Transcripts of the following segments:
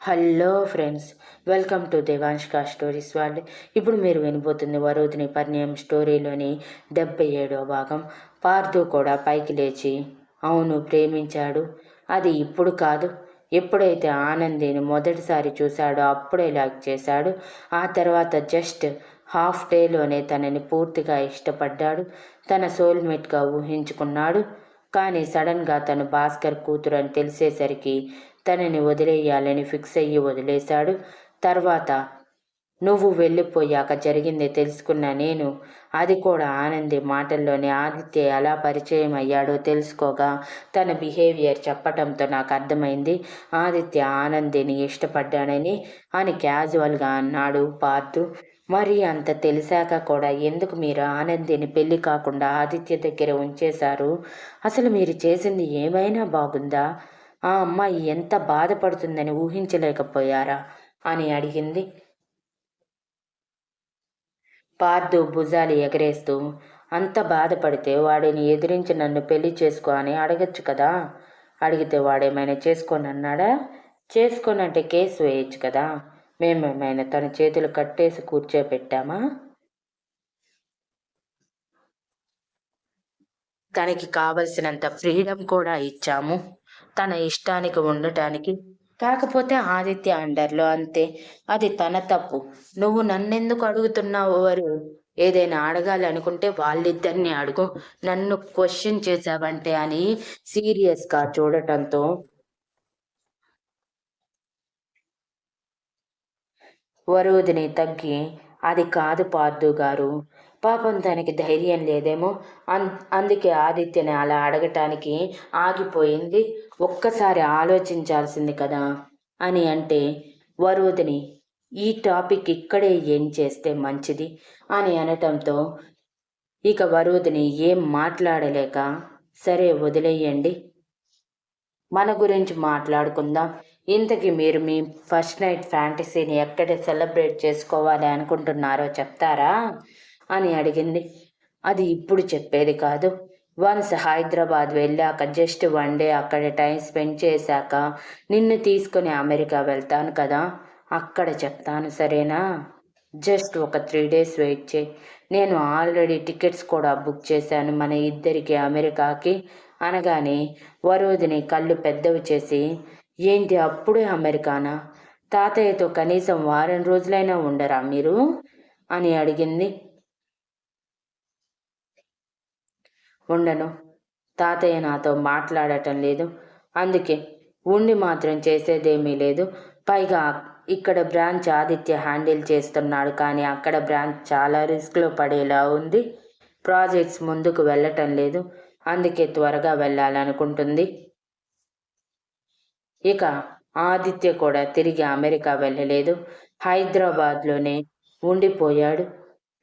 Hello friends welcome to దేవాంష్కా stories వాళ్ళు ఇప్పుడు మీరు వినబోతుంది వరోధిని పరిణయం స్టోరీలోని డెబ్బై ఏడవ భాగం. పార్థు కూడా పైకి లేచి అవును ప్రేమించాడు. అది ఇప్పుడు కాదు. ఎప్పుడైతే ఆనందిని మొదటిసారి చూశాడో అప్పుడే లాక్ చేశాడు. ఆ తర్వాత జస్ట్ హాఫ్ డేలోనే తనని పూర్తిగా ఇష్టపడ్డాడు. తన సోల్మేట్గా ఊహించుకున్నాడు. కానీ సడన్గా తను భాస్కర్ కూతురు అని తెలిసేసరికి తనని వదిలేయాలని ఫిక్స్ అయ్యి వదిలేశాడు. తర్వాత నువ్వు వెళ్ళిపోయాక జరిగింది తెలుసుకున్న నేను. అది కూడా ఆనంది మాటల్లోనే ఆదిత్య ఎలా పరిచయం అయ్యాడో తెలుసుకోగా. తన బిహేవియర్ చెప్పటంతో నాకు అర్థమైంది. ఆదిత్య ఆనందిని ఇష్టపడ్డానని అని క్యాజువల్గా అన్నాడు పార్థు. మరి అంత తెలిసాక కూడా ఎందుకు మీరు ఆనందిని పెళ్ళి కాకుండా ఆదిత్య దగ్గర ఉంచేశారు? అసలు మీరు చేసింది ఏమైనా బాగుందా? ఆ అమ్మాయి ఎంత బాధపడుతుందని ఊహించలేకపోయారా? అని అడిగింది. పార్థు భుజాలు ఎగరేస్తూ అంత బాధపడితే వాడిని ఎదిరించి నన్ను పెళ్ళి చేసుకో అని అడగచ్చు కదా? అడిగితే వాడేమైనా చేసుకోనన్నాడా? చేసుకోనంటే కేసు వేయచ్చు కదా? మేమేమైనా తన చేతులు కట్టేసి కూర్చోబెట్టామా తనకి కావలసినంత ఫ్రీడమ్ కూడా ఇచ్చాము. తన ఇష్టానికి ఉండటానికి. కాకపోతే ఆదిత్య అండర్లో అంతే. అది తన తప్పు. నువ్వు నన్నెందుకు అడుగుతున్నావు వారు? ఏదైనా అడగాలి అనుకుంటే వాళ్ళిద్దరిని అడుగు. నన్ను క్వశ్చన్ చేశావంటే అని సీరియస్గా చూడటంతో వరుదిని తగ్గి అది కాదు పార్దు గారు. పాపం తనకి ధైర్యం లేదేమో. అన్ అందుకే ఆదిత్యని అలా అడగటానికి ఆగిపోయింది. ఒక్కసారి ఆలోచించాల్సింది కదా అని అంటే వరుదిని ఈ టాపిక్ ఇక్కడే ఏం చేస్తే మంచిది అని అనటంతో ఇక వరుదిని ఏం మాట్లాడలేక సరే వదిలేయండి. మన గురించి మాట్లాడుకుందాం. ఇంతకీ మీరు మీ ఫస్ట్ నైట్ ఫ్యాంటసీని ఎక్కడ సెలబ్రేట్ చేసుకోవాలి అనుకుంటున్నారో చెప్తారా? అని అడిగింది. అది ఇప్పుడు చెప్పేది కాదు. వన్స్ హైదరాబాద్ వెళ్ళాక జస్ట్ వన్ డే అక్కడ టైం స్పెండ్ చేశాక నిన్ను తీసుకుని అమెరికా వెళ్తాను కదా అక్కడ చెప్తాను సరేనా? జస్ట్ ఒక త్రీ డేస్ వెయిట్ చేయి. నేను ఆల్రెడీ టికెట్స్ కూడా బుక్ చేశాను మన ఇద్దరికి అమెరికాకి. అనగానే వరోధిని కళ్ళు పెద్దవి చేసి ఏంటి అప్పుడే అమెరికానా? తాతయ్యతో కనీసం వారం రోజులైనా ఉండరా మీరు? అని అడిగింది. ఉండను. తాతయ్య నాతో మాట్లాడటం లేదు. అందుకే ఉండి మాత్రం చేసేదేమీ లేదు. పైగా ఇక్కడ బ్రాంచ్ ఆదిత్య హ్యాండిల్ చేస్తున్నాడు కానీ అక్కడ బ్రాంచ్ చాలా రిస్క్లో పడేలా ఉంది. ప్రాజెక్ట్స్ ముందుకు వెళ్ళటం లేదు. అందుకే త్వరగా వెళ్ళాలనుకుంటుంది. ఇక ఆదిత్య కూడా తిరిగి అమెరికా వెళ్ళలేదు. హైదరాబాద్లోనే ఉండిపోయాడు.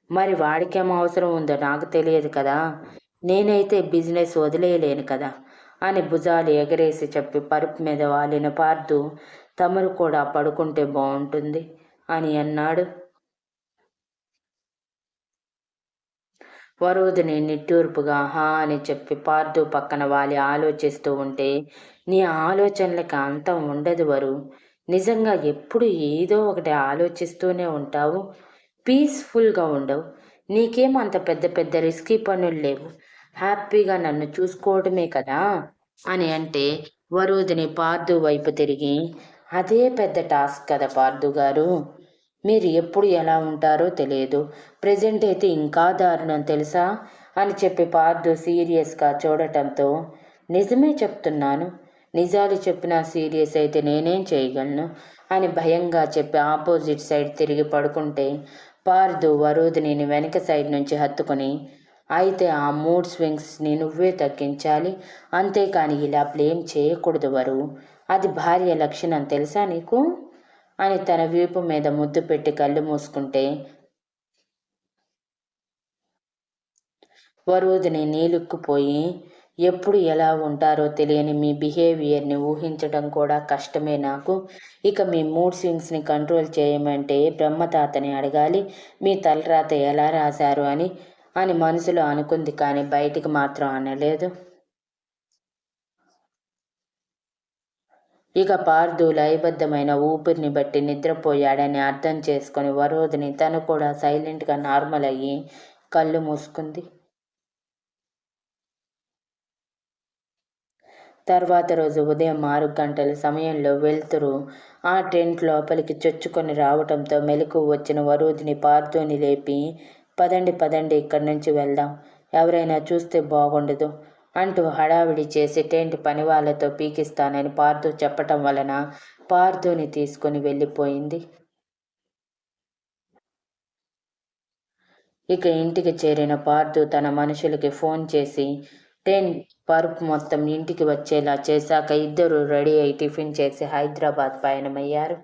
మరి వాడికేం అవసరం ఉందో నాకు తెలియదు కదా? నేనైతే బిజినెస్ వదిలేయలేను కదా అని భుజాలు ఎగరేసి చెప్పి పరుపు మీద వాలిన పార్దు తమరు కూడా పడుకుంటే బాగుంటుంది అని అన్నాడు. వరుదిని నిట్టూర్పుగా హా అని చెప్పి పార్దు పక్కన వాలి ఆలోచిస్తూ ఉంటే నీ ఆలోచనలకి అంతం ఉండదు వరు. నిజంగా ఎప్పుడు ఏదో ఒకటి ఆలోచిస్తూనే ఉంటావు. పీస్ఫుల్గా ఉండవు. నీకేం అంత పెద్ద పెద్ద రిస్కీ పనులు లేవు. హ్యాపీగా నన్ను చూసుకోవడమే కదా అని అంటే వరుదిని పార్దు వైపు తిరిగి అదే పెద్ద టాస్క్ కదా పార్దు గారు. మీరు ఎప్పుడు ఎలా ఉంటారో తెలియదు. ప్రజెంట్ అయితే ఇంకా దారుణం తెలుసా? అని చెప్పి పార్దు సీరియస్గా చూడటంతో నిజమే చెప్తున్నాను. నిజాలు చెప్పిన సీరియస్ అయితే నేనేం చేయగలను? అని భయంగా చెప్పి ఆపోజిట్ సైడ్ తిరిగి పడుకుంటే పార్దు వరుదిని వెనక సైడ్ నుంచి హత్తుకుని అయితే ఆ మూడ్ స్వింగ్స్ని నువ్వే తగ్గించాలి. అంతేకాని ఇలా బ్లేమ్ చేయకూడదు వరు. అది భార్య లక్షణం తెలుసా నీకు? అని తన వీపు మీద ముద్దు పెట్టి కళ్ళు మూసుకుంటే వరుదిని నీలుక్కుపోయి ఎప్పుడు ఎలా ఉంటారో తెలియని మీ బిహేవియర్ని ఊహించడం కూడా కష్టమే నాకు. ఇక మీ మూడ్ స్వింగ్స్ని కంట్రోల్ చేయమంటే బ్రహ్మతాతని అడగాలి. మీ తలరాత ఎలా రాశారు అని అని మనసులో అనుకుంది కానీ బయటికి మాత్రం అనలేదు. ఇక పార్దు లయబద్ధమైన ఊపిరిని బట్టి నిద్రపోయాడని అర్థం చేసుకుని వరోధిని తను కూడా సైలెంట్గా నార్మల్ అయ్యి కళ్ళు మూసుకుంది. తర్వాత రోజు ఉదయం ఆరు గంటల సమయంలో వెళ్తురు ఆ టెంట్ లోపలికి చొచ్చుకొని రావటంతో మెలకు వచ్చిన వరోధిని పార్థుని లేపి పదండి పదండి ఇక్కడి నుంచి వెళ్దాం. ఎవరైనా చూస్తే బాగుండదు. అంటూ హడావిడి చేసి టెంట్ పని వాళ్ళతో పీకిస్తానని పార్థు చెప్పటం వలన పార్థుని తీసుకుని వెళ్ళిపోయింది. ఇక ఇంటికి చేరిన పార్థు తన మనుషులకి ఫోన్ చేసి టెంట్ పరుపు మొత్తం ఇంటికి వచ్చేలా చేశాక ఇద్దరు రెడీ అయి టిఫిన్ చేసి హైదరాబాద్ పయనమయ్యారు.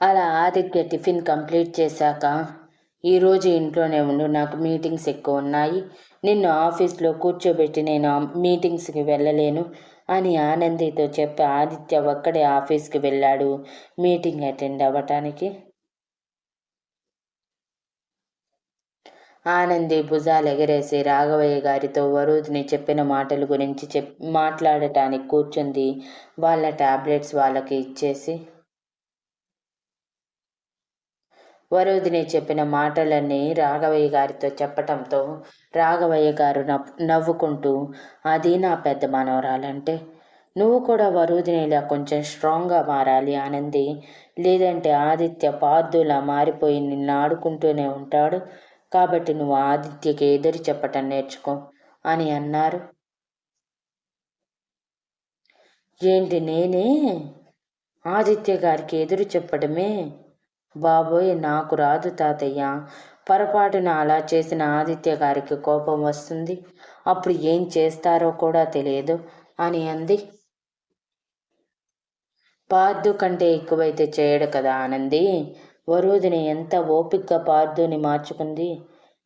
అలా ఆదిత్య టిఫిన్ కంప్లీట్ చేశాక ఈరోజు ఇంట్లోనే ఉండు నాకు మీటింగ్స్ ఎక్కువ ఉన్నాయి. నిన్ను ఆఫీస్లో కూర్చోబెట్టి నేను మీటింగ్స్కి వెళ్ళలేను అని ఆనందితో చెప్పి ఆదిత్య ఒక్కడే ఆఫీస్కి వెళ్ళాడు మీటింగ్ అటెండ్ అవ్వటానికి. ఆనంది భుజాలు ఎగరేసి రాఘవయ్య గారితో వరుదిని చెప్పిన మాటల గురించి చెప్ మాట్లాడటానికి కూర్చుంది. వాళ్ళ టాబ్లెట్స్ వాళ్ళకి ఇచ్చేసి వరోధిని చెప్పిన మాటలన్నీ రాఘవయ్య గారితో చెప్పటంతో రాఘవయ్య గారు నవ్వుకుంటూ అది నా పెద్ద మనవరాలంటే. నువ్వు కూడా వరుదినిలా కొంచెం స్ట్రాంగ్గా మారాలి ఆనంది. లేదంటే ఆదిత్య పార్థులా మారిపోయి నిన్ను ఆడుకుంటూనే ఉంటాడు. కాబట్టి నువ్వు ఆదిత్యకి ఎదురు చెప్పటం నేర్చుకో అని అన్నారు. ఏంటి నేనే? ఆదిత్య గారికి ఎదురు చెప్పడమే బాబోయ్ నాకు రాదు తాతయ్య. పొరపాటున అలా చేసిన ఆదిత్య గారికి కోపం వస్తుంది. అప్పుడు ఏం చేస్తారో కూడా తెలియదు అని అంది. పార్దు కంటే ఎక్కువైతే చేయడు కదా ఆనంది. వరుదిని ఎంత ఓపిక్గా పార్దుని మార్చుకుంది.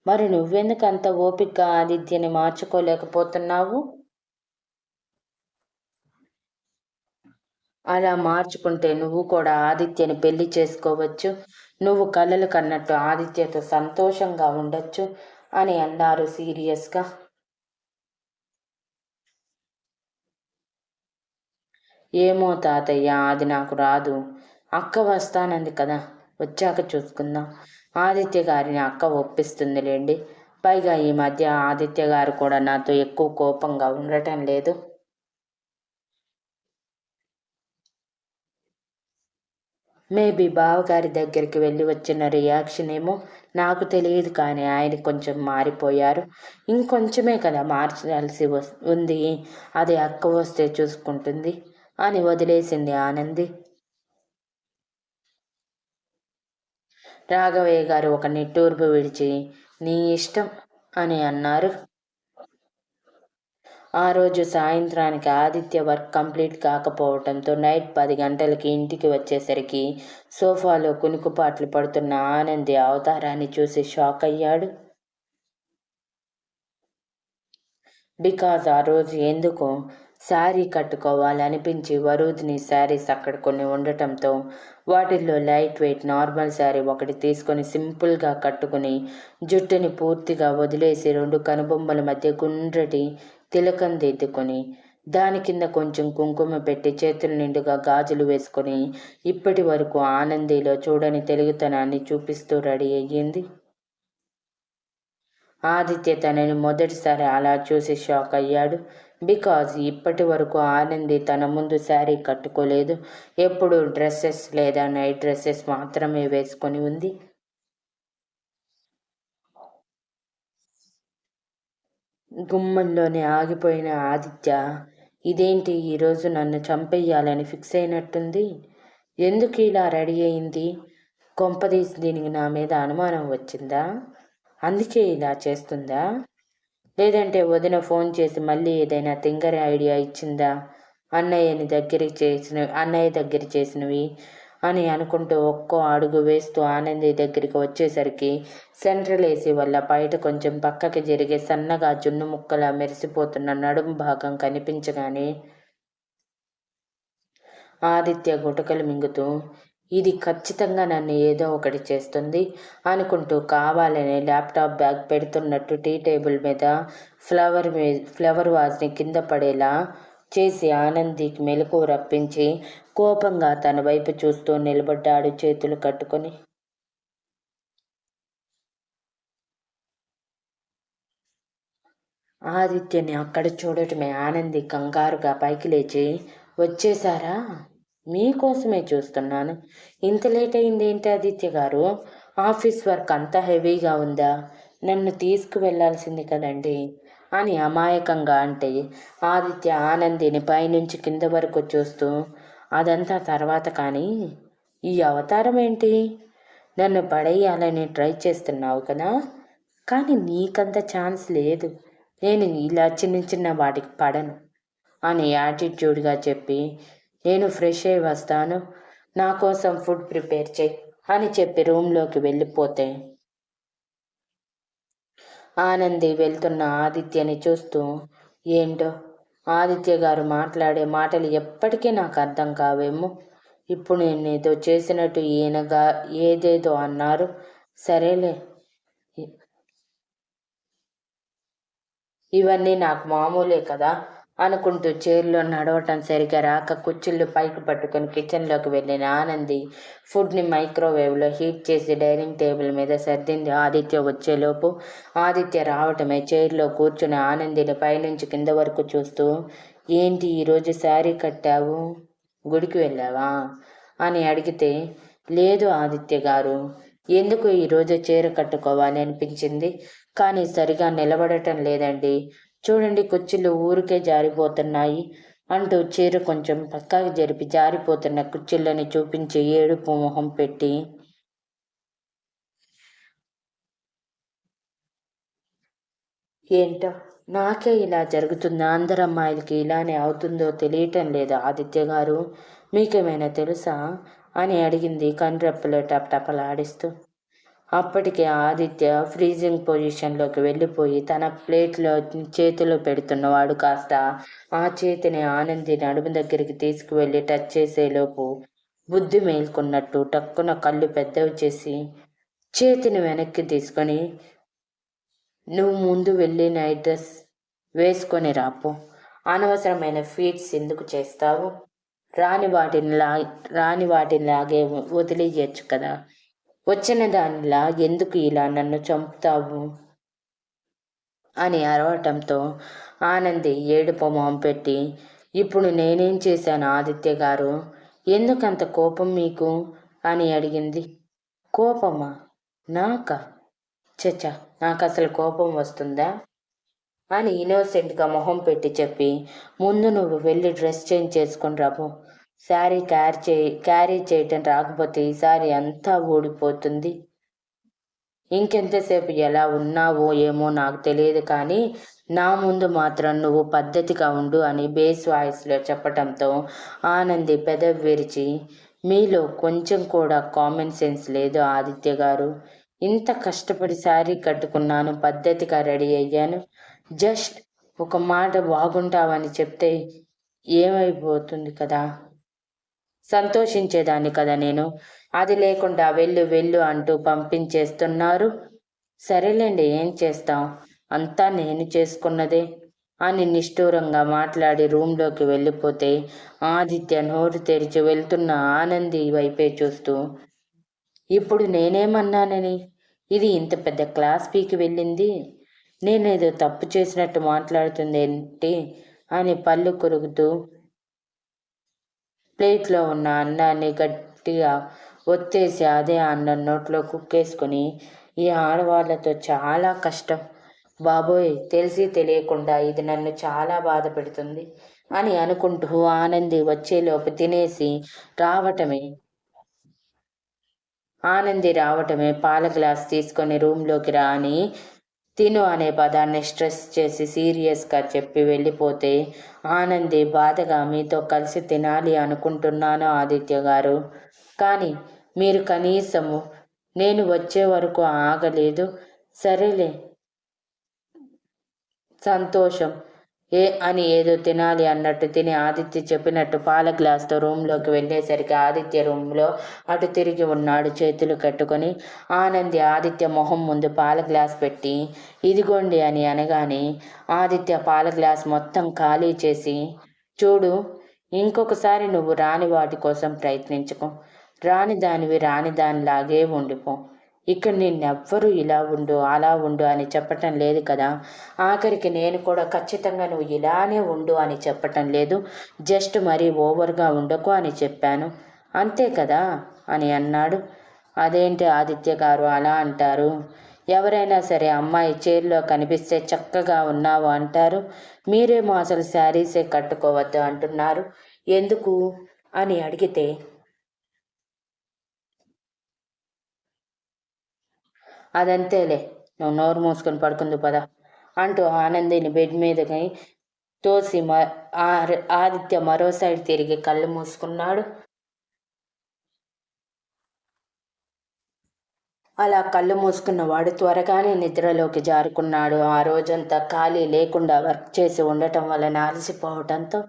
మరి నువ్వెందుకు అంత ఓపిక్గా ఆదిత్యని మార్చుకోలేకపోతున్నావు? అలా మార్చుకుంటే నువ్వు కూడా ఆదిత్యని పెళ్ళి చేసుకోవచ్చు. నువ్వు కలలు కన్నట్టు ఆదిత్యతో సంతోషంగా ఉండొచ్చు అని అన్నారు సీరియస్గా. ఏమో తాతయ్య అది నాకు రాదు. అక్క వస్తానంది కదా వచ్చాక చూసుకుందాం. ఆదిత్య గారిని అక్క ఒప్పిస్తుందిలేండి. పైగా ఈ మధ్య ఆదిత్య గారు కూడా నాతో ఎక్కువ కోపంగా ఉండటం లేదు. మేబీ బావగారి దగ్గరికి వెళ్ళి వచ్చిన రియాక్షన్ ఏమో నాకు తెలియదు కానీ ఆయన కొంచెం మారిపోయారు. ఇంకొంచెమే కదా మార్చాల్సి ఉంది. అది అక్క వస్తే చూసుకుంటుంది అని వదిలేసింది ఆనంది. రాఘవయ్య గారు ఒక నిట్టూర్పు విడిచి నీ ఇష్టం అని అన్నారు. ఆ రోజు సాయంత్రానికి ఆదిత్య వర్క్ కంప్లీట్ కాకపోవడంతో నైట్ పది గంటలకి ఇంటికి వచ్చేసరికి సోఫాలో కునుకుపాట్లు పడుతున్న ఆనంది అవతారాన్ని చూసి షాక్ అయ్యాడు. బికాజ్ ఆ రోజు ఎందుకు శారీ కట్టుకోవాలనిపించి వరూధిని శారీస్ అక్కడ కొన్ని ఉండటంతో వాటిల్లో లైట్ వెయిట్ నార్మల్ శారీ ఒకటి తీసుకొని సింపుల్గా కట్టుకుని జుట్టుని పూర్తిగా వదిలేసి రెండు కనుబొమ్మల మధ్య గుండ్రటి తిలకం దిద్దుకొని దాని కింద కొంచెం కుంకుమ పెట్టి చేతుల నిండుగా గాజులు వేసుకొని ఇప్పటి వరకు ఆనందిలో చూడని తెలుగుతనాన్ని చూపిస్తూ రెడీ అయ్యింది. ఆదిత్య తనని మొదటిసారి అలా చూసి షాక్ అయ్యాడు. బికాజ్ ఇప్పటి వరకు ఆనంది తన ముందు శారీ కట్టుకోలేదు. ఎప్పుడు డ్రెస్సెస్ లేదా నైట్ డ్రెస్సెస్ మాత్రమే వేసుకొని ఉంది. గుమ్మంలోనే ఆగిపోయిన ఆదిత్య ఇదేంటి? ఈరోజు నన్ను చంపేయాలని ఫిక్స్ అయినట్టుంది? ఎందుకు ఇలా రెడీ అయింది? కొంపదీసి దీనికి నా మీద అనుమానం వచ్చిందా? అందుకే ఇలా చేస్తుందా? లేదంటే వదిన ఫోన్ చేసి మళ్ళీ ఏదైనా తింగరి ఐడియా ఇచ్చిందా? అన్నయ్యని దగ్గరికి చేసిన అన్నయ్య దగ్గర చేసినవి అని అనుకుంటూ ఒక్కో అడుగు వేస్తూ ఆనంది దగ్గరికి వచ్చేసరికి సెంట్రల్ ఏసీ వల్ల బయట కొంచెం పక్కకి జరిగే సన్నగా జున్ను ముక్కలా మెరిసిపోతున్న నడుము భాగం కనిపించగానే ఆదిత్య గుటకలు మింగుతూ ఇది ఖచ్చితంగా నన్ను ఏదో ఒకటి చేస్తుంది అనుకుంటూ కావాలని ల్యాప్టాప్ బ్యాగ్ పెడుతున్నట్టు టీ టేబుల్ మీద ఫ్లవర్ ఫ్లవర్ వాజ్ని కింద పడేలా చేసి ఆనందికి మెలకు రప్పించి కోపంగా తన వైపు చూస్తూ నిలబడ్డాడు చేతులు కట్టుకొని. ఆదిత్యని అక్కడ చూడటమే ఆనంది కంగారుగా పైకి లేచి వచ్చేసారా మీకోసమే చూస్తున్నాను. ఇంత లేట్ అయింది ఏంటి ఆదిత్య గారు? ఆఫీస్ వర్క్ అంత హెవీగా ఉందా? నన్ను తీసుకువెళ్ళాల్సింది కదండి అని అమాయకంగా అంటే ఆదిత్య ఆనందిని పైనుంచి కింద వరకు చూస్తూ అదంతా తర్వాత కానీ ఈ అవతారం ఏంటి? నన్ను పడేయాలని ట్రై చేస్తున్నావు కదా? కానీ నీకంత ఛాన్స్ లేదు. నేను ఇలా చిన్న చిన్న వాటికి పడను అని యాటిట్యూడ్గా చెప్పి నేను ఫ్రెష్ అయి వస్తాను. నా కోసం ఫుడ్ ప్రిపేర్ చేయి అని చెప్పి రూమ్లోకి వెళ్ళిపోతే ఆనంది వెళ్తున్న ఆదిత్యని చూస్తూ ఏంటో? ఆదిత్య గారు మాట్లాడే మాటలు ఎప్పటికీ నాకు అర్థం కావేమో. ఇప్పుడు నేను ఏదో చేసినట్టు ఈయనగా ఏదేదో అన్నారు. సరేలే. ఇవన్నీ నాకు మామూలే కదా. అనుకుంటూ చైర్లో నడవటం సరిగా రాక కుర్చీళ్ళు పైకి పట్టుకొని కిచెన్లోకి వెళ్ళిన ఆనంది ఫుడ్ని మైక్రోవేవ్లో హీట్ చేసి డైనింగ్ టేబుల్ మీద సర్దింది. ఆదిత్య వచ్చేలోపు ఆదిత్య రావటమే చైర్లో కూర్చుని ఆనందిని పైనుంచి కింద వరకు చూస్తూ ఏంటి ఈరోజు శారీ కట్టావు? గుడికి వెళ్ళావా? అని అడిగితే లేదు ఆదిత్య గారు. ఎందుకు ఈరోజు చీర కట్టుకోవాలి? అనిపించింది. కానీ సరిగా నిలబడటం లేదండి. చూడండి కుర్చీలు ఊరికే జారిపోతున్నాయి అంటూ చీర కొంచెం పక్కకి జరిపి జారిపోతున్న కుర్చీలని చూపించి ఏడుపు మొహం పెట్టి. ఏంటో? నాకే ఇలా జరుగుతుందా. అందరు అమ్మాయిలకి ఇలానే అవుతుందో తెలియటం లేదు? ఆదిత్య గారు మీకేమైనా తెలుసా? అని అడిగింది కండ్రెప్పలో టపటపలాడిస్తూ. అప్పటికే ఆదిత్య ఫ్రీజింగ్ పొజిషన్లోకి వెళ్ళిపోయి తన ప్లేట్లో చేతిలో పెడుతున్నవాడు కాస్త ఆ చేతిని ఆనంది నడుము దగ్గరికి తీసుకువెళ్ళి టచ్ చేసేలోపు బుద్ధి మేల్కొన్నట్టు టక్కున కళ్ళు పెద్దవి చేసి చేతిని వెనక్కి తీసుకొని నువ్వు ముందు వెళ్ళి నైట్ డ్రెస్ వేసుకొని రాపో అనవసరమైన ఫీట్స్ ఎందుకు చేస్తావు? రాని వాటిని లా రాని వాటిని లాగే వదిలేయచ్చు కదా. వచ్చిన దానిలా ఎందుకు ఇలా నన్ను చంపుతావు? అని అరవటంతో ఆనంది ఏడుపు మొహం పెట్టి ఇప్పుడు నేనేం చేశాను ఆదిత్య గారు? ఎందుకంత కోపం మీకు అని అడిగింది. కోపమా? నాక? చచ్చా నాకు అసలు కోపం వస్తుందా అని ఇన్నోసెంట్గా మొహం పెట్టి చెప్పి ముందు నువ్వు వెళ్ళి డ్రెస్ చేంజ్ చేసుకుని రాబో శారీ క్యారీ చే క్యారీ చేయటం రాకపోతే ఈసారి అంతా ఓడిపోతుంది ఇంకెంతసేపు ఎలా ఉన్నావో ఏమో నాకు తెలియదు కానీ నా ముందు మాత్రం నువ్వు పద్ధతిగా ఉండు అని బేస్ వాయిస్లో చెప్పటంతో ఆనంది పెదవి విరిచి మీలో కొంచెం కూడా కామన్ సెన్స్ లేదు ఆదిత్య గారు. ఇంత కష్టపడి శారీ కట్టుకున్నాను పద్ధతిగా రెడీ అయ్యాను. జస్ట్ ఒక మాట బాగుంటావని చెప్తే ఏమైపోతుంది కదా? సంతోషించేదాన్ని కదా నేను. అది లేకుండా వెళ్ళు వెళ్ళు అంటూ పంపించేస్తున్నారు. సరేలేండి ఏం చేస్తాం? అంతా నేను చేసుకున్నదే అని నిష్ఠూరంగా మాట్లాడి రూమ్లోకి వెళ్ళిపోతే ఆదిత్య నోరు తెరిచి వెళ్తున్న ఆనంది వైపే చూస్తూ ఇప్పుడు నేనేమన్నానని? ఇది ఇంత పెద్ద క్లాస్ పీకి వెళ్ళింది. నేనేదో తప్పు చేసినట్టు మాట్లాడుతుంది ఏంటి అని పళ్ళు కొరుకుతూ ప్లేట్లో ఉన్న అన్నాన్ని గట్టిగా ఒత్తేసి అదే అన్నం నోట్లో కుక్కేసుకుని ఈ ఆడవాళ్ళతో చాలా కష్టం. బాబోయ్ తెలిసి తెలియకుండా ఇది నన్ను చాలా బాధ పెడుతుంది అని అనుకుంటూ ఆనంది వచ్చేలోపు తినేసి రావటమే. ఆనంది రావటమే పాల గ్లాస్ తీసుకొని రూమ్లోకి రాని తిను అనే పదాన్ని స్ట్రెస్ చేసి సీరియస్గా చెప్పి వెళ్ళిపోతే ఆనంది బాధగా మీతో కలిసి తినాలి అనుకుంటున్నాను ఆదిత్య గారు. కానీ మీరు కనీసము నేను వచ్చే వరకు ఆగలేదు. సరేలే. సంతోషం. ఏ అని ఏదో తినాలి అన్నట్టు తిని ఆదిత్య చెప్పినట్టు పాల గ్లాస్తో రూమ్లోకి వెళ్ళేసరికి ఆదిత్య రూమ్లో అటు తిరిగి ఉన్నాడు చేతులు కట్టుకొని. ఆనంది ఆదిత్య మొహం ముందు పాల గ్లాస్ పెట్టి ఇదిగోండి అని అనగానే ఆదిత్య పాల గ్లాస్ మొత్తం ఖాళీ చేసి చూడు ఇంకొకసారి నువ్వు రాని వాటి కోసం ప్రయత్నించుకో. రాని దానివి రాని దానిలాగే ఉండిపో. ఇక్కడ నిన్నెవ్వరూ ఇలా ఉండు అలా ఉండు అని చెప్పటం లేదు కదా. ఆఖరికి నేను కూడా ఖచ్చితంగా నువ్వు ఇలానే ఉండు అని చెప్పటం లేదు. జస్ట్ మరీ ఓవర్గా ఉండకు అని చెప్పాను. అంతే కదా అని అన్నాడు. అదేంటి ఆదిత్య గారు అలా అంటారు? ఎవరైనా సరే అమ్మాయి చీరలో కనిపిస్తే చక్కగా ఉన్నావు అంటారు. మీరేమో అసలు శారీసే కట్టుకోవద్దు అంటున్నారు. ఎందుకు? అని అడిగితే అదంతేలే నువ్వు నోరు మూసుకొని పడుకుంది పద అంటూ ఆనందిని బెడ్ మీదకి తోసి మ ఆదిత్య మరో సైడ్ తిరిగి కళ్ళు మూసుకున్నాడు. అలా కళ్ళు మూసుకున్నవాడు త్వరగానే నిద్రలోకి జారుకున్నాడు. ఆ రోజంతా ఖాళీ లేకుండా వర్క్ చేసి ఉండటం వలన అలసిపోవటంతో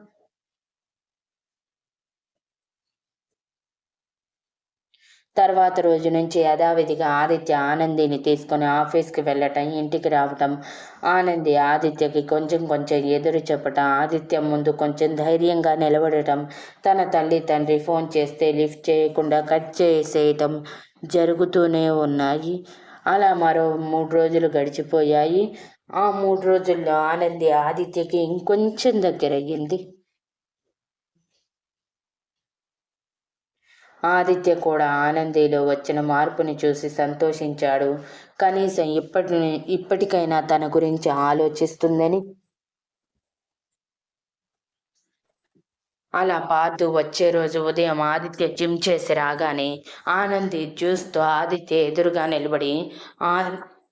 తర్వాత రోజు నుంచి యథావిధిగా ఆదిత్య ఆనందిని తీసుకొని ఆఫీస్కి వెళ్ళటం ఇంటికి రావటం. ఆనంది ఆదిత్యకి కొంచెం కొంచెం ఎదురు చెప్పటం. ఆదిత్య ముందు కొంచెం ధైర్యంగా నిలబడటం. తన తల్లి తండ్రి ఫోన్ చేస్తే లిఫ్ట్ చేయకుండా కట్ చేసేయటం జరుగుతూనే ఉన్నాయి. అలా మరో మూడు రోజులు గడిచిపోయాయి. ఆ మూడు రోజుల్లో ఆనంది ఆదిత్యకి ఇంకొంచెం దగ్గరయ్యింది. ఆదిత్య కూడా ఆనందిలో వచ్చిన మార్పుని చూసి సంతోషించాడు. కనీసం ఇప్పటి ఇప్పటికైనా తన గురించి ఆలోచిస్తుందని అలా పాతు వచ్చే రోజు ఉదయం ఆదిత్య జిమ్ చేసి రాగానే ఆనంది చూస్తూ ఆదిత్య ఎదురుగా నిలబడి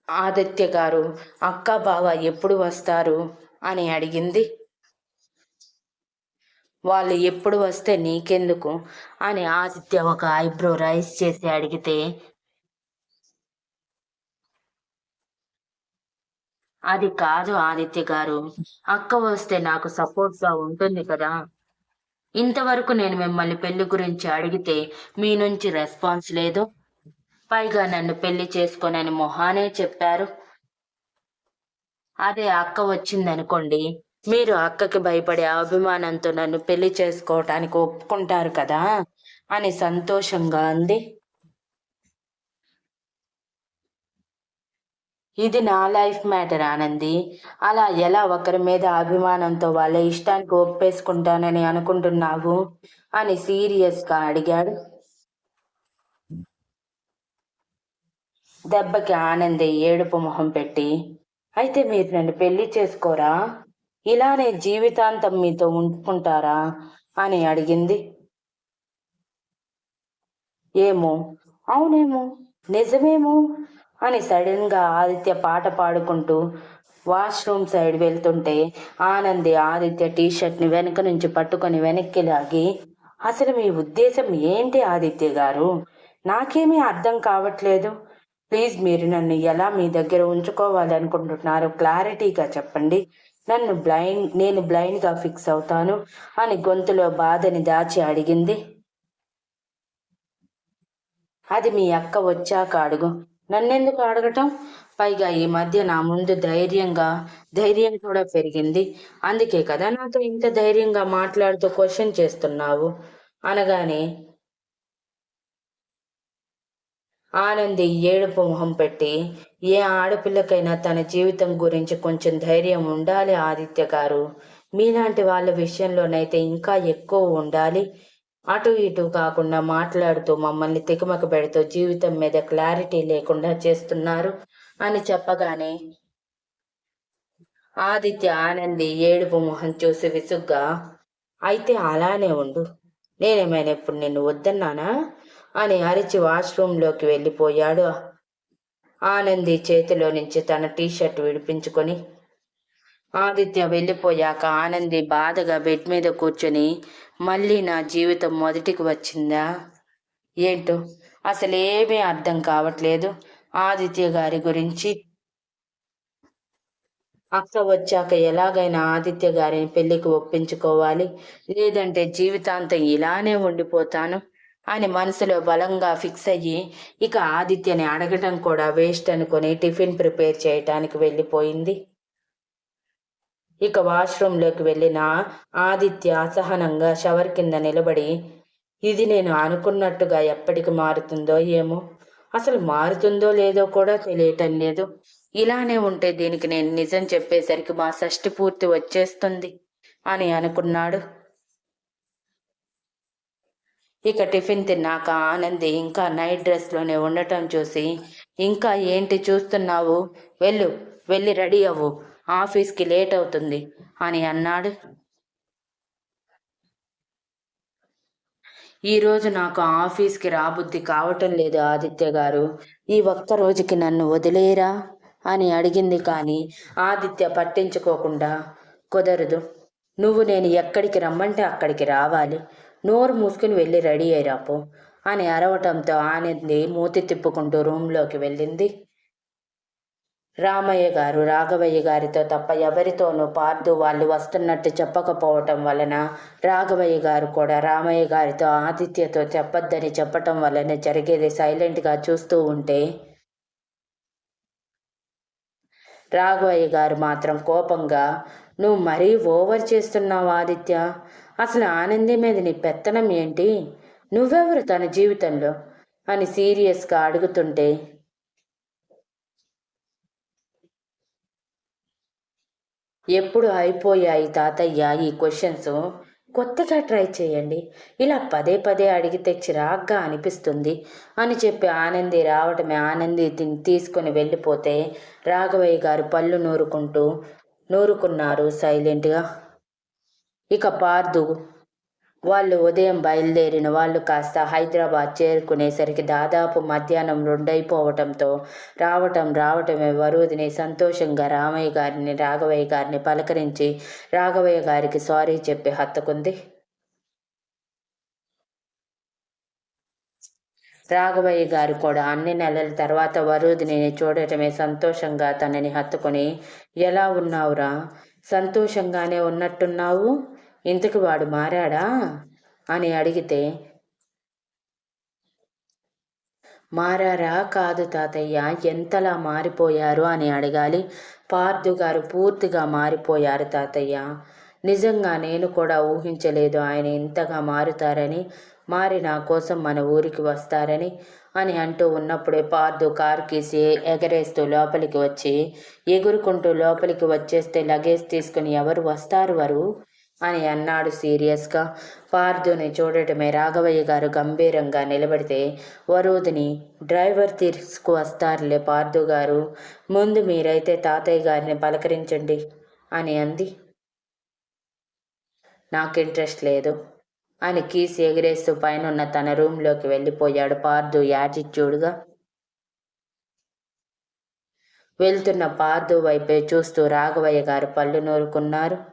ఆదిత్య గారు అక్క బావ ఎప్పుడు వస్తారు? అని అడిగింది. వాళ్ళు ఎప్పుడు వస్తే నీకెందుకు? అని ఆదిత్య ఒక ఐబ్రో రైస్ చేసి అడిగితే అది కాదు ఆదిత్య గారు. అక్క వస్తే నాకు సపోర్ట్గా ఉంటుంది కదా. ఇంతవరకు నేను మిమ్మల్ని పెళ్ళి గురించి అడిగితే మీ నుంచి రెస్పాన్స్ లేదు. పైగా నన్ను పెళ్ళి చేసుకోనని మొహానే చెప్పారు. అదే అక్క వచ్చిందనుకోండి మీరు అక్కకి భయపడే అభిమానంతో నన్ను పెళ్ళి చేసుకోవటానికి ఒప్పుకుంటారు కదా? అని సంతోషంగా అంది. ఇది నా లైఫ్ మ్యాటర్ ఆనంది. అలా ఎలా ఒకరి మీద అభిమానంతో వాళ్ళ ఇష్టానికి ఒప్పేసుకుంటానని అనుకుంటున్నావు? అని సీరియస్గా అడిగాడు. దెబ్బకి ఆనంది ఏడుపు మొహం పెట్టి అయితే మీరు నన్ను పెళ్ళి చేసుకోరా? ఇలానే జీవితాంతం మీతో ఉంటుకుంటారా? అని అడిగింది. ఏమో? అవునేమో? నిజమేమో? అని సడన్గా ఆదిత్య పాట పాడుకుంటూ వాష్రూమ్ సైడ్ వెళ్తుంటే ఆనంది ఆదిత్య టీషర్ట్ని వెనక నుంచి పట్టుకొని వెనక్కి లాగి అసలు మీ ఉద్దేశం ఏంటి ఆదిత్య గారు? నాకేమీ అర్థం కావట్లేదు. ప్లీజ్ మీరు నన్ను ఎలా మీ దగ్గర ఉంచుకోవాలనుకుంటున్నారో క్లారిటీగా చెప్పండి. నన్ను బ్లైండ్ నేను బ్లైండ్గా ఫిక్స్ అవుతాను అని గొంతులో బాధని దాచి అడిగింది. అది మీ అక్క వచ్చాక అడుగు. నన్నెందుకు అడగటం? పైగా ఈ మధ్య నా ముందు ధైర్యంగా ధైర్యం కూడా పెరిగింది. అందుకే కదా నాతో ఇంత ధైర్యంగా మాట్లాడుతూ క్వశ్చన్ చేస్తున్నావు? అనగానే ఆనంది ఏడుపు మొహం పెట్టి ఏ ఆడపిల్లకైనా తన జీవితం గురించి కొంచెం ధైర్యం ఉండాలి ఆదిత్య గారు. మీలాంటి వాళ్ళ విషయంలోనైతే ఇంకా ఎక్కువ ఉండాలి. అటు ఇటు కాకుండా మాట్లాడుతూ మమ్మల్ని తికమక పెడుతూ జీవితం మీద క్లారిటీ లేకుండా చేస్తున్నారు అని చెప్పగానే ఆదిత్య ఆనంది ఏడుపు మొహం చూసి విసుగ్గా అయితే అలానే ఉండు. నేనేమైనా ఇప్పుడు నిన్ను వద్దన్నానా? అని అరిచి వాష్రూమ్లోకి వెళ్ళిపోయాడు. ఆనంది చేతిలో నుంచి తన టీషర్ట్ విడిపించుకొని ఆదిత్య వెళ్ళిపోయాక ఆనంది బాధగా బెడ్ మీద కూర్చొని మళ్ళీ నా జీవితం మొదటికి వచ్చిందా? ఏంటో అసలేమీ అర్థం కావట్లేదు. ఆదిత్య గారి గురించి అక్క వచ్చాక ఎలాగైనా ఆదిత్య గారిని పెళ్ళికి ఒప్పించుకోవాలి. లేదంటే జీవితాంతం ఇలానే ఉండిపోతాను. అని మనసులో బలంగా ఫిక్స్ అయ్యి ఇక ఆదిత్యని అడగటం కూడా వేస్ట్ అనుకొని టిఫిన్ ప్రిపేర్ చేయటానికి వెళ్ళిపోయింది. ఇక వాష్రూమ్లోకి వెళ్ళిన ఆదిత్య అసహనంగా షవర్ కింద నిలబడి ఇది నేను అనుకున్నట్టుగా ఎప్పటికి మారుతుందో ఏమో అసలు మారుతుందో లేదో కూడా తెలియటం లేదు. ఇలానే ఉంటే దీనికి నేను నిజం చెప్పేసరికి మా షష్టి పూర్తి వచ్చేస్తుంది అని అనుకున్నాడు. ఇక టిఫిన్ తిన్నాక ఆనంది ఇంకా నైట్ డ్రెస్లోనే ఉండటం చూసి ఇంకా ఏంటి చూస్తున్నావు? వెళ్ళు వెళ్ళి రెడీ అవ్వు. ఆఫీస్కి లేట్ అవుతుంది అని అన్నాడు. ఈరోజు నాకు ఆఫీస్కి రాబుద్ధి కావటం లేదు ఆదిత్య గారు. ఈ ఒక్క రోజుకి నన్ను వదిలేరా? అని అడిగింది కానీ ఆదిత్య పట్టించుకోకుండా కుదరదు. నువ్వు నేను ఎక్కడికి రమ్మంటే అక్కడికి రావాలి. నోరు మూసుకుని వెళ్ళి రెడీ అయ్యాపో అని అరవటంతో ఆనంది మూతి తిప్పుకుంటూ రూంలోకి వెళ్ళింది. రామయ్య గారు రాఘవయ్య గారితో తప్ప ఎవరితోనూ పార్దు వాళ్ళు వస్తున్నట్టు చెప్పకపోవటం వలన రాఘవయ్య గారు కూడా రామయ్య గారితో ఆదిత్యతో చెప్పొద్దని చెప్పటం వలన జరిగేది సైలెంట్గా చూస్తూ ఉంటే రాఘవయ్య గారు మాత్రం కోపంగా నువ్వు మరీ ఓవర్ చేస్తున్నావు ఆదిత్య? అసలు ఆనంది మీద నీ పెత్తనం ఏంటి? నువ్వెవరు తన జీవితంలో? అని సీరియస్గా అడుగుతుంటే ఎప్పుడు అయిపోయాయి తాతయ్య ఈ క్వశ్చన్స్? కొత్తగా ట్రై చేయండి. ఇలా పదే పదే అడిగితే చిరాగ్గా అనిపిస్తుంది అని చెప్పి ఆనంది రావటమే ఆనంది తీసుకొని వెళ్ళిపోతే రాఘవయ్య గారు పళ్ళు నూరుకుంటూ నూరుకున్నారు సైలెంట్గా. ఇక పార్దు వాళ్ళు ఉదయం బయలుదేరిన వాళ్ళు కాస్త హైదరాబాద్ చేరుకునేసరికి దాదాపు మధ్యాహ్నం రెండైపోవటంతో రావటం రావటమే వరుదిని సంతోషంగా రామయ్య గారిని రాఘవయ్య గారిని పలకరించి రాఘవయ్య గారికి సారీ చెప్పి హత్తుకుంది. రాఘవయ్య గారు కూడా అన్ని నెలల తర్వాత వరుదిని చూడటమే సంతోషంగా తనని హత్తుకొని ఎలా ఉన్నావురా? సంతోషంగానే ఉన్నట్టున్నావు? ఇంతకు వాడు మారాడా? అని అడిగితే మారారా కాదు తాతయ్య ఎంతలా మారిపోయారు? అని అడగాలి. పార్థు గారు పూర్తిగా మారిపోయారు తాతయ్య. నిజంగా నేను కూడా ఊహించలేదు ఆయన ఇంతగా మారుతారని మారి నా కోసం మన ఊరికి వస్తారని అని అంటూ ఉన్నప్పుడే పార్దు కార్కీసి ఎగరేస్తూ లోపలికి వచ్చి ఎగురుకుంటూ లోపలికి వచ్చేస్తే లగేజ్ తీసుకుని ఎవరు వస్తారు వారు? అని అన్నాడు సీరియస్గా. పార్థుని చూడటమే రాఘవయ్య గారు గంభీరంగా నిలబడితే వరుదిని డ్రైవర్ తీసుకువస్తారులే పార్థు గారు. ముందు మీరైతే తాతయ్య గారిని పలకరించండి అని అంది. నాకు ఇంట్రెస్ట్ లేదు అని కీస్ ఎగిరేస్తూ పైనున్న తన రూమ్లోకి వెళ్ళిపోయాడు పార్థు యాటిట్యూడ్గా. వెళ్తున్న పార్థు వైపే చూస్తూ రాఘవయ్య గారు పళ్ళు నూరుకున్నారు.